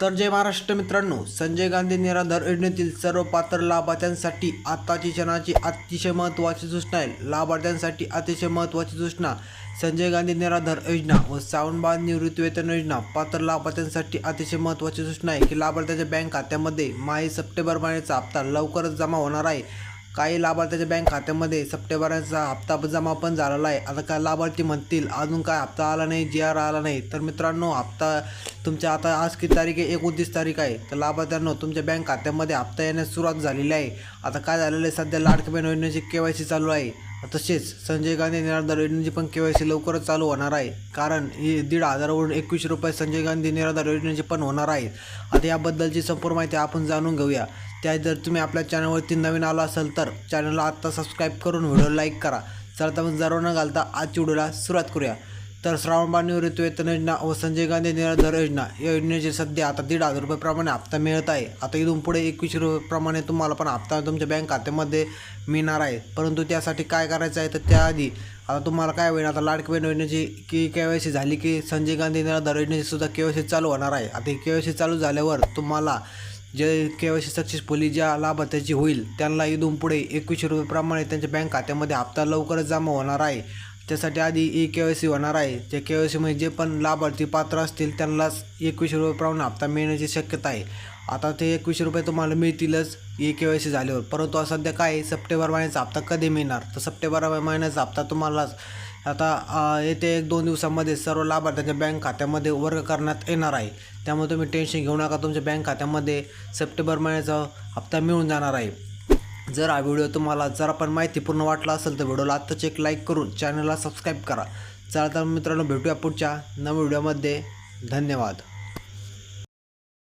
तर जय महाराष्ट्र मित्रांनो संजय गांधी निराधार योजनेतील सर्व पात्र लाभार्थ्यांसाठी आत्ताची क्षणाची अतिशय महत्त्वाची सूचना आहे. लाभार्थ्यांसाठी अतिशय महत्त्वाची सूचना संजय गांधी निराधार योजना व सावनबाद निवृत्तीवेतन योजना पात्र लाभार्थ्यांसाठी अतिशय महत्त्वाची सूचना आहे की लाभार्थ्याच्या बँक खात्यामध्ये माही सप्टेंबर महिन्याचा हप्ता लवकरच जमा होणार आहे. काही लाभार्थ्याच्या बँक खात्यामध्ये सप्टेंबरचा हप्ता जमा पण झालेला आहे. आता काय लाभार्थी म्हणतील अजून काय हप्ता आला नाही जी आर आला नाही. तर मित्रांनो हप्ता तुमच्या आता आज किती तारीख आहे? एकोणतीस तारीख आहे. तर लाभार्थ्यांनो तुमच्या बँक खात्यामध्ये हप्ता येण्यास सुरुवात झालेली आहे. आता काय झालेलं आहे? सध्या लाडकी बहीण योजनेची के वाय सी चालू आहे. तसेच संजय गांधी निराधार योजनेची पण के वाय सी लवकरच चालू होणार आहे. कारण ही दीड हजारावरून एकवीसशे रुपये संजय गांधी निराधार योजनेची पण होणार आहे आता याबद्दलची संपूर्ण माहिती आपण जाणून घेऊया. त्या जर तुम्ही आपल्या चॅनलवरती नवीन आला असाल तर चॅनलला आत्ता सबस्क्राईब करून व्हिडिओ लाईक करा. चला तर मग जरा न घालता आजच्या व्हिडिओला सुरुवात करूया. तर श्रावणबाळ निवृत्तीवेतन योजना व संजय गांधी निराधार योजना. या योजनेचे सध्या आता दीड हजार रुपयेप्रमाणे हप्ता मिळत आहे. आता इथून पुढे एकवीसशे रुपयेप्रमाणे तुम्हाला पण हप्ता तुमच्या बँक खात्यामध्ये मिळणार आहे. परंतु त्यासाठी काय करायचं आहे तर त्याआधी आता तुम्हाला काय होईल आता लाडकी बहीण योजनेची की के वाय सी झाली की संजय गांधी निराधार योजनेची सुद्धा के वाय सी चालू होणार आहे. आता ही के वाय सी चालू झाल्यावर तुम्हाला जे के वाय सी सक्सेसफुली ज्या लाभार्थ्याची होईल त्यांना इथून पुढे एकवीसशे रुपयेप्रमाणे त्यांच्या बँक खात्यामध्ये हप्ता लवकरच जमा होणार आहे. त्यासाठी आधी ई के वाय सी होणार आहे. त्या के वाय सीमध्ये जे पण लाभार्थी पात्र असतील त्यांनाच एकवीसशे रुपयेप्रमाणे हप्ता मिळण्याची शक्यता आहे. आता ते एकवीसशे रुपये तुम्हाला मिळतीलच ई के वाय सी झाल्यावर. परंतु सध्या काय आहे, सप्टेंबर महिन्याचा हप्ता कधी मिळणार? तर सप्टेंबर महिन्याचा हप्ता तुम्हाला आता येते एक दोन दिवसामध्ये सर्व लाभार्थ्यांच्या बँक खात्यामध्ये वर्ग करण्यात येणार आहे. त्यामुळे तुम्ही टेन्शन घेऊ नका तुमच्या बँक खात्यामध्ये सप्टेंबर महिन्याचा हप्ता मिळून जाणार आहे. जर हा व्हिडिओ तुम्हाला जरा पण माहितीपूर्ण वाटला असेल तर व्हिडिओला आत्ताच एक लाईक करून चॅनलला सबस्क्राईब करा. चला तर मित्रांनो भेटूया पुढच्या नव्या व्हिडिओमध्ये. धन्यवाद.